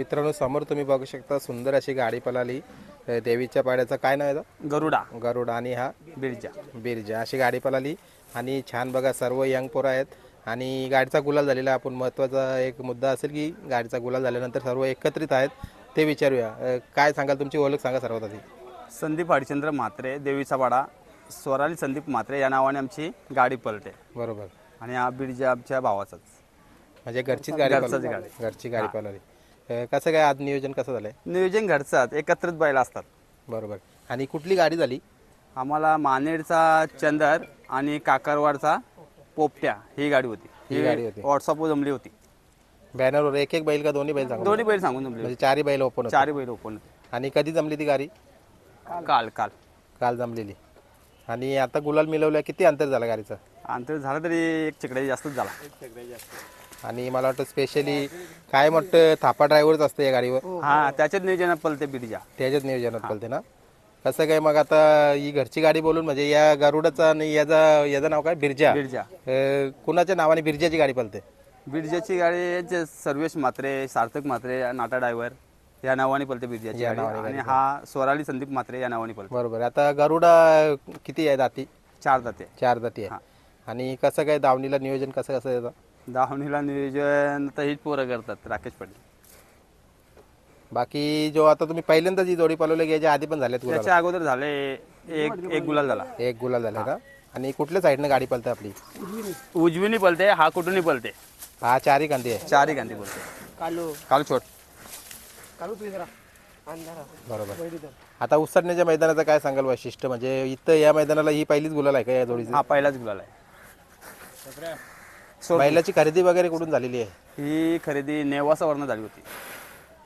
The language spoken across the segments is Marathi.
मित्रांनो समोर तुम्ही बघू शकता सुंदर अशी गाडी पळाली अ, देवीच्या पाड्याचं काय नाव आहे? गरुडा. गरुड आणि हा? बिरजा. बिरजा. अशी गाडी पळाली आणि छान बघा सर्व यंग पोरं आहेत. आणि गाडीचा गुलाल झालेला. आपण महत्त्वाचा एक मुद्दा असेल की गाडीचा गुलाल झाल्यानंतर सर्व एकत्रित आहेत ते विचारूया. काय सांगाल तुमची ओळख सांगा सर्वात आधी. संदीप हरिचंद्र म्हात्रे देवीचा वाडा स्वराली संदीप म्हात्रे या नावाने आमची गाडी पलटे. बरोबर. आणि हा बिरजा आमच्या भावाचाच. म्हणजे घरचीच गाडी घरचंच. गाडी. घरची गाडी पळाली अ, कसं काय आज नियोजन कसं झालंय? नियोजन घरचाच एकत्रित बैल असतात. बरोबर. आणि कुठली गाडी झाली? आम्हाला मानेडचा चंदर आणि काकारवाडचा पोपट्या ही गाडी होती. ही गाडी होती. व्हॉट्सअपवर जमली होती. बॅनरवर एक एक बैल का दोन्ही बैल सांगा दोन्ही बैल सांगून जमली म्हणजे चारही बैल ओपन होती. चारही बैल ओपन आणि कधी जमली ती गाडी? काल काल. काल जमलेली. आणि आता गुलाल मिळवल्या किती अंतर झालं गाडीचं? अंतर झालं तरी एक चिकडे जास्तच झाला. आणि मला वाटतं स्पेशली काय म्हटतं थापा ड्रायव्हरच असतं या गाडीवर. हा त्याच्यात नियोजनात पलते बिरजा. त्याच्याच नियोजनात पलते ना? कसं काय मग आता ही घरची गाडी बोलून म्हणजे या गरुडाचा आणि याचा याचं नाव काय? बिरजा. बिरजा. अं, कुणाच्या नावाने बिरजाची गाडी पलते बिरजाची गाडी जे सर्वेश म्हात्रे सार्थक म्हात्रे नाटा ड्रायव्हर या नावाने पलते बिरजाची गाडी. आणि हा स्वराली संदीप म्हात्रे या नावाने पलते बरोबर. आता गरुडा किती आहे दाती? चार जाते चार दाती आहे. आणि कसं काय दावणीला नियोजन कसं कसं येतं दावणीला नियोजन तर हीच पोरं करतात राकेश पाटील. बाकी जो आता तुम्ही पहिल्यांदा जी जोडी पलवली याच्या आधी पण झाल्यात गुलाल. त्याच्या अगोदर झाले एक एक गुलाल झाला. एक गुलाल झाले ना आणि कुठल्या साईडनं गाडी पलते आपली? उजवीनी पलते हा कुठूनही पलते हा चारही कांदी आहे. चारही गांधी पलते कालो. काल छोट. कालो तू जरा अंधारा बरोबर. आता उसरण्याच्या मैदानाचं काय सांगाल वैशिष्ट्य? म्हणजे इथं या मैदानाला ही पहिलीच गुलाल आहे का या जोडीची? हा पहिलाच गुलाल आहे. बैलाची खरेदी वगैरे कुठून झालेली आहे? ही खरेदी नेवासावरनं झाली होती.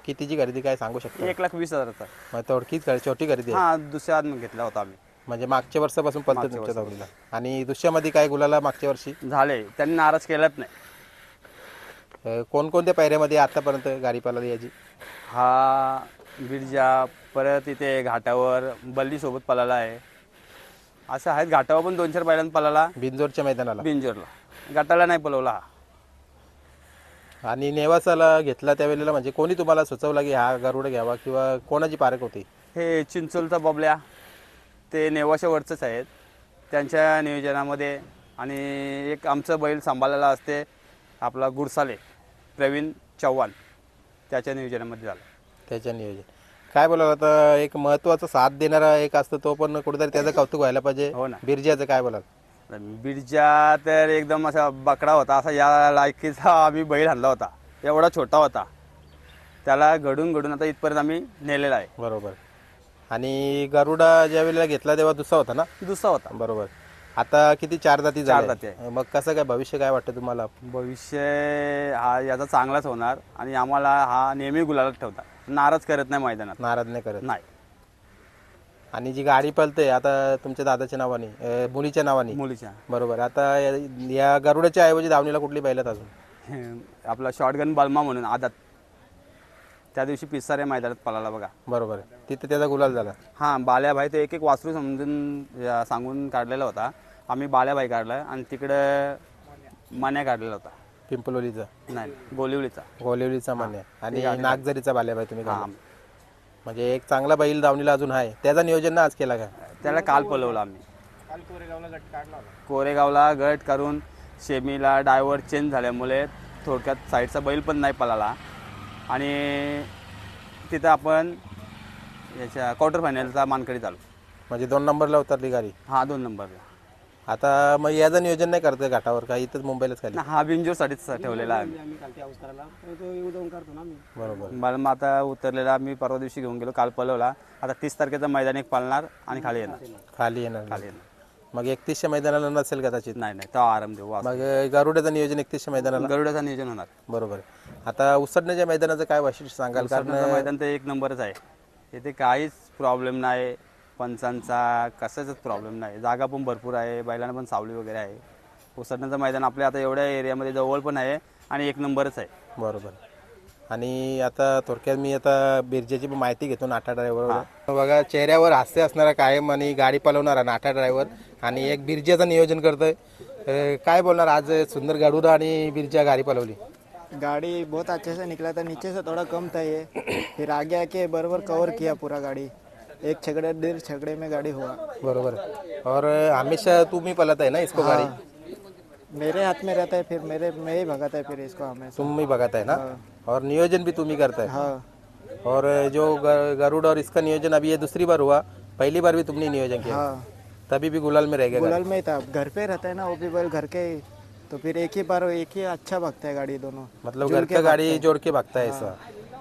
कितीची खरेदी काय सांगू शकतो? एक लाख वीस हजाराचा. मग थोडकीच खरे- छोटी खरेदी आहे. हा दुसऱ्या हात घेतला होता आम्ही. म्हणजे मागच्या वर्षापासून तुमच्या जोडीला आणि दुसऱ्यामध्ये काय गुलाला मागच्या वर्षी? झाले. त्यांनी नाराज केलाच नाही. अं, कोणकोणत्या पायऱ्यामध्ये आतापर्यंत गाडी पळाली याची? हा बिरजा परत इथे घाटावर बल्लीसोबत पळाला आहे. असं आहेत. घाटावर पण दोन चार बैलांत पळाला. बिंजोरच्या मैदानाला. बिंजोरला. घाटाला नाही हा आणि नेवासाला घेतला त्यावेळेला म्हणजे कोणी तुम्हाला सुचवला की हा गरुड घ्यावा किंवा कोणाची पारख होती? हे चिंचोलचा बबल्या ते नेवाशा वरचंच आहेत. त्यांच्या नियोजनामध्ये आणि एक आमचं बैल सांभाळायला असते आपला गुरसाले प्रवीण चव्हाण त्याच्या नियोजनामध्ये झालं. त्याच्या नियोजन. काय बोलाल आता एक महत्त्वाचा साथ देणारा एक असतो तो पण कुठेतरी त्याचं कौतुक व्हायला पाहिजे. हो ना. बिरजाचं काय बोलाल बिरजा तर एकदम असा बकडा होता असा या लायकीचा आम्ही बैल आणला होता. एवढा छोटा होता. त्याला घडून घडून आता इथपर्यंत आम्ही नेलेला आहे. बरोबर. आणि गरुडा ज्या वेळेला घेतला तेव्हा दुसरा होता ना? दुसरा होता. बरोबर. आता किती चार जाती चार? जाती मग कसं काय भविष्य काय वाटतं तुम्हाला? भविष्य हा याचा चांगलाच होणार आणि आम्हाला हा नेहमी गुलालात ठेवता नाराज करत नाही मैदानात. नाराज नाही करत. नाही. आणि जी गाडी पळते आता तुमच्या दादाच्या नावाने अं, मुलीच्या नावाने. मुलीच्या. बरोबर. आता या- या गरुडाच्या ऐवजी धावणीला कुठली बैलात अजून? हे, आपला शॉटगन बल्मा म्हणून आदात. त्या दिवशी पिसारे मैदानात पळाला बघा. बरोबर. तिथे त्याचा गुलाल झाला. हां बाल्याभाई तो एक एक वासरू समजून सांगून काढलेला होता. आम्ही बाल्याभाई काढला आणि तिकडं मान्या काढलेला होता. पिंपलोलीचा. नाही गोलिवलीचा. गोलिवलीचा मान्य आणि नागझरीचा बाल्याबाई तुम्ही. म्हणजे एक चांगला बैल धावणीला अजून आहे. त्याचा नियोजन ना आज केला का? त्याला काल पलवलं आम्ही. काल कोरेगावला गट काढला होता. कोरेगावला गट करून शेमीला डायव्हर चेंज झाल्यामुळे थोडक्यात साईडचा बैल पण नाही पळाला. आणि तिथं आपण याच्या क्वार्टर फायनलचा मानकडी चालू. म्हणजे दोन नंबरला उतरली गाडी. हा दोन नंबरला. आता मग याचं नियोजन नाही करत का घाटावर? का इथंच मुंबईलाच खाली? ना, हा बिंजोरसाठीच ठेवलेला आहे आम्ही काल त्या अवताराला पण तो येऊ जाऊन काढतो ना आम्ही. बरोबर. मला मग आता उतरलेला मी परवा दिवशी घेऊन गेलो काल पलवला आता तीस तारखेचा मैदान एक पाळणार आणि खाली येणार. खाली येणार. खाली येणार. मग एकतीसच्या मैदानाला नसेल कदाचित? नाही नाही तो आराम देऊ वास. मग गरुडाचं नियोजन एकतीसच्या मैदानाला? गरुडाचं नियोजन होणार. बरोबर. आता उसडण्याच्या मैदानाचं काय वैशिष्ट्य सांगाल? कारण मैदान तर एक नंबरच आहे. इथे काहीच प्रॉब्लेम नाही. पंचांचा कशाचाच प्रॉब्लेम नाही. जागा पण भरपूर आहे बैलांना पण सावली वगैरे आहे. उसडण्याचं मैदान आपल्या आता एवढ्या एरियामध्ये जवळ पण आहे आणि एक नंबरच आहे. बरोबर. आणि आता थोडक्यात मी आता बिरजेची पण माहिती घेतो नाटा ड्रायव्हर बघा चेहऱ्यावर हास्य असणारा कायम आणि गाडी पलवणारा नाटा ड्रायव्हर आणि एक बिरजेचं नियोजन करतोय. अं, काय बोलणार आज सुंदर गडुरा आणि बिरजा गाडी पलवली? गाड़ी बहुत अच्छे से निकला था नीचे से थोड़ा कम था ये. फिर आगे आके बराबर कवर किया पूरा गाड़ी. एक छकड़े डेढ़ छकड़े में गाड़ी हुआ। बरोबर. और हमेशा तुम्ही पलत आहे ना इसको गाड़ी? मेरे हाथ में रहता है फिर मेरे मैं ही भगाता है फिर इसको हमेशा। तुम ही भगाता है ना? और नियोजन भी तुम ही करता है? हाँ। और जो गरुड़ और इसका नियोजन अभी ये दूसरी बार हुआ पहली बार भी तुमने नियोजन किया? हाँ। तभी भी गुलाल में रह गया गुलाल में था। घर पे रहता है ना वो भी बैल घर के ही। तो फिर एक ही बार एक ही अच्छा भागता है गाड़ी दोनों। मतलब घर का गाड़ी जोड़ के भागता है ऐसा?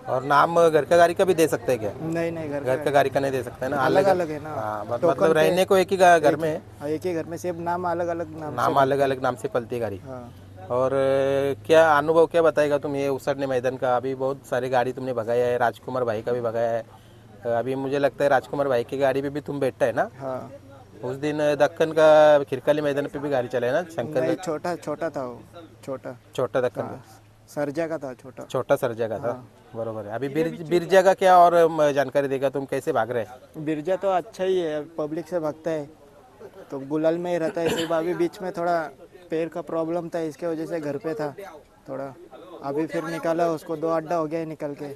और नाम घर का गाड़ी का भी दे सकते हैं क्या? नहीं नहीं घर घर का गाड़ी का नहीं दे सकते है ना? अलग अलग है। ना। हाँ मतलब रहने को एक ही घर में है। हाँ, एक ही घर में सिर्फ़ नाम अलग अलग नाम नाम अलग अलग नाम से पलती है गाड़ी। हाँ। और क्या अनुभव क्या बताएगा तुम ये उसरने मैदान का? अभी बहुत सारी गाड़ी तुमने भगाया है राजकुमार भाई का भी भगाया है। अभी मुझे लगता है राजकुमार भाई की गाड़ी पे भी तुम बैठता है ना? हाँ। उस दिन दक्कन का खिरकाली मैदान पे भी गाड़ी चला है ना? शंकर छोटा छोटा था वो छोटा। छोटा दक्कन का। सरजा का था छोटा। छोटा सरजा का था? बरोबर है। अभी बिर, बिरजा का क्या और जानकारी देगा तुम? कैसे भाग रहे हैं? बिरजा तो अच्छा ही है पब्लिक से भागता है। तो गुलाल में ही रहता है सिर्फ़ अभी बीच में थोड़ा पैर का प्रॉब्लम था इसके वजह से घर पे था थोड़ा। अभी फिर निकाला उसको दो अड्डा हो गया है निकल के।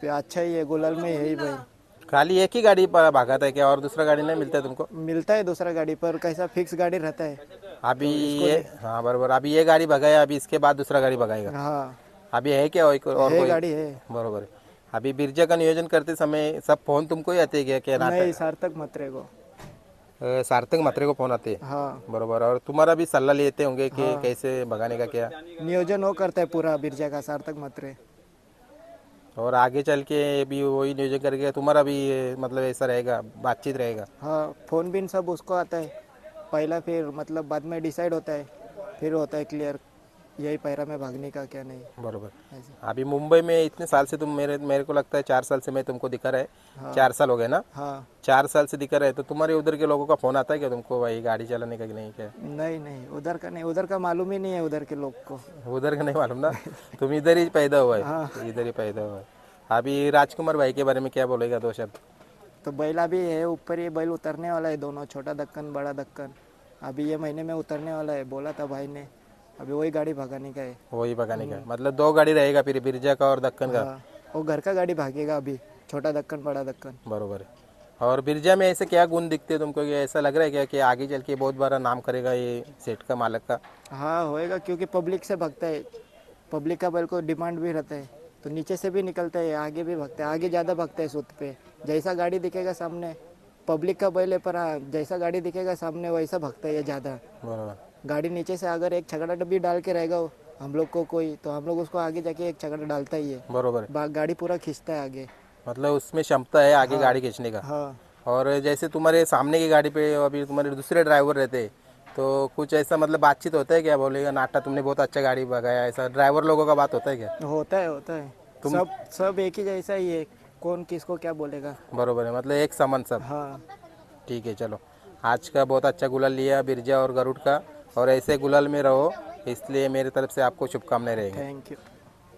फिर अच्छा ही है गुलाल में यही भाई। खाली एक ही गाड़ी पर भागा था क्या? और दूसरा गाड़ी नहीं मिलता है तुमको? मिलता है दूसरा गाड़ी पर कैसा फिक्स गाड़ी रहता है। अभी ये हाँ बरोबर। अभी ये गाड़ी भगाया अभी इसके बाद दूसरा गाड़ी भगाएगा। हाँ। अभी है क्या और कोई- और कोई? गाड़ी है। बरोबर। अभी बिरजा का नियोजन करते समय सब फ़ोन तुमको ही आते क्या क्या नहीं सार्थक मत्रे को। सार्थक मात्रे को फ़ोन आते हैं? हाँ। बरोबर। और तुम्हारा भी सलाह लेते होंगे कि हाँ। कैसे भगाने का क्या? नियोजन वो करता है पूरा बिरजा का सार्थक मत्रे। और आगे चल के भी वही नियोजन करके तुम्हारा भी मतलब ऐसा रहेगा बातचीत रहेगा? हाँ फ़ोन बिन सब उसको आता है। पहला फिर मतलब बाद में डिसाइड होता है फिर होता है क्लियर यही पैरा में भागने का क्या नहीं। बरोबर। अभी मुंबई में इतने साल से तुम मेरे मेरे को लगता है चार साल से मैं तुमको दिखा रहा है। हाँ, चार साल हो गए ना? हाँ। चार साल से दिखा रहे तो तुम्हारे उधर के लोगों का फ़ोन आता है क्या तुमको भाई गाड़ी चलाने का कि नहीं क्या? नहीं नहीं उधर का नहीं उधर का मालूम ही नहीं है उधर के लोग को। उधर का नहीं मालूम ना? तुम इधर ही पैदा हुआ है। इधर ही पैदा हुआ है अभी राजकुमार भाई के बारे में क्या बोलेगा दो शब्द? तो बैला भी है ऊपर ये बैल उतरने वाला है दोनों छोटा दक्कन बड़ा दक्कन। अभी ये महीने में उतरने वाला है बोला था भाई ने। अभी वही गाड़ी भगाने का है। वही भगाने का मतलब दो गाड़ी रहेगा फिर बिरजा का और दक्कन का? हाँ, वो घर का गाड़ी भागेगा अभी छोटा दक्कन बड़ा दक्कन। बरोबर है। और बिरजा में ऐसे क्या गुण दिखते हैं तुमको? कि ऐसा लग रहा है क्या कि आगे चल के बहुत बड़ा नाम करेगा ये सेठ का मालक का? हाँ होएगा क्योंकि पब्लिक से भगता है। पब्लिक का बैल को डिमांड भी रहता है। तो नीचे से भी निकलता है आगे भी भागता है आगे ज़्यादा भागता है सूत पे। जैसा गाड़ी दिखेगा सामने पब्लिक का बैल है पर हाँ, जैसा गाड़ी दिखेगा सामने वैसा भागता है ज़्यादा। गाड़ी नीचे से अगर एक छकड़ा डब्बी डाल के रहेगा हम लोग को कोई तो हम लोग उसको आगे जाके एक छकड़ा डालता ही है। बरोबर। गाड़ी पूरा खींचता है आगे। मतलब उसमें क्षमता है आगे गाड़ी खींचने का। हाँ। और जैसे तुम्हारे सामने की गाड़ी पे अभी तुम्हारे दूसरे ड्राइवर रहते हैं, तो कुछ ऐसा मतलब बातचीत होता है क्या? बोलेगा नाटा तुमने बहुत अच्छा गाड़ी भगाया। ऐसा ड्राइवर लोगों का बात होता है क्या? होता है होता है। तुम... सब सब एक ही जैसा ही है। कौन किसको क्या बोलेगा? बरोबर है मतलब एक समान सब। हाँ। ठीक है चलो। आज का बहुत अच्छा गुलाल लिया बिरजा और गरुड़ का और ऐसे गुलाल में रहो इसलिए मेरी तरफ़ से आपको शुभकामनाएँ रहेंगी। Thank you